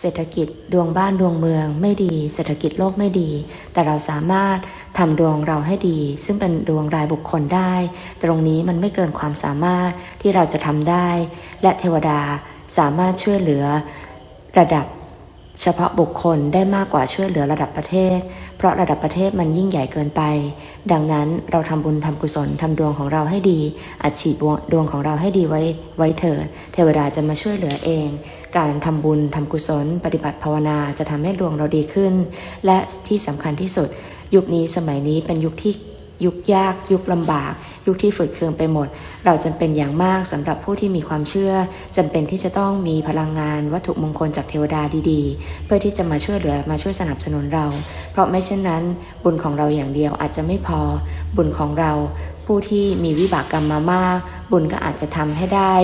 เศรษฐกิจดวงบ้านดวงเมืองไม่ดี เศรษฐกิจโลกไม่ดี แต่เราสามารถทำดวงเราให้ดี ซึ่งเป็นดวงรายบุคคลได้ ตรงนี้มันไม่เกินความสามารถที่เราจะทำได้ และเทวดาสามารถช่วยเหลือระดับ เฉพาะบุคคลได้มากกว่าช่วยเหลือระดับประเทศ เพราะระดับประเทศมันยิ่งใหญ่เกินไป ดังนั้นเราทำบุญทำกุศลทำดวงของเราให้ดี อัดฉีดดวงของเราให้ดีไว้ไว้เถิดเทวดาจะมาช่วยเหลือเอง การทำบุญทำกุศล ปฏิบัติภาวนาจะทำให้ดวงเราดีขึ้น และที่สำคัญที่สุด ยุคนี้สมัยนี้เป็นยุคที่ ยุคยาก ยุคลำบาก ยุคที่ฝืดเคืองไปหมด เราจำเป็นอย่างมากสำหรับผู้ที่มีความเชื่อจำเป็นที่จะต้องมีพลังงานวัตถุมงคลจากเทวดาดีๆ เพื่อที่จะมาช่วยเหลือมาช่วยสนับสนุนเรา เพราะไม่เช่นนั้น บุญของเราอย่างเดียวอาจจะไม่พอ บุญของเรา ผู้ที่มีวิบากกรรมมามาก บุญก็อาจจะทำให้ได้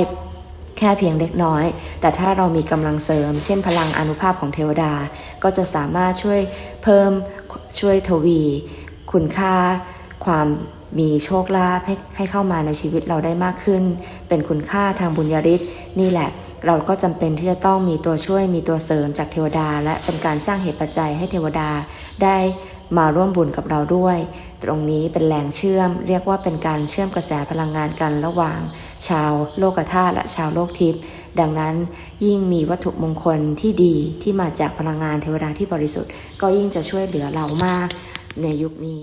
แค่เพียงเล็กน้อย แต่ถ้าเรามีกำลังเสริม เช่นพลังอนุภาพของเทวดา ก็จะสามารถช่วยเพิ่มช่วยทวี คุณค่า ความมีโชคลาภให้ให้เข้ามาในชีวิตเราได้มากขึ้น เป็นคุณค่าทางบุญญาฤทธิ์นี่แหละ เราก็จำเป็นที่จะต้องมีตัวช่วยมีตัวเสริมจากเทวดา และเป็นการสร้างเหตุปัจจัยให้เทวดาได้มาร่วมบุญกับเราด้วย ตรงนี้เป็นแหล่งเชื่อม เรียกว่าเป็นการเชื่อมกระแสพลังงานกันระหว่าง ชาวโลกธาตุและชาวโลกทิพย์ดังนั้นยิ่งมีวัตถุมงคลที่ดีที่มาจากพลังงานเทวดาที่บริสุทธิ์ ก็ยิ่งจะช่วยเหลือเรามากในยุคนี้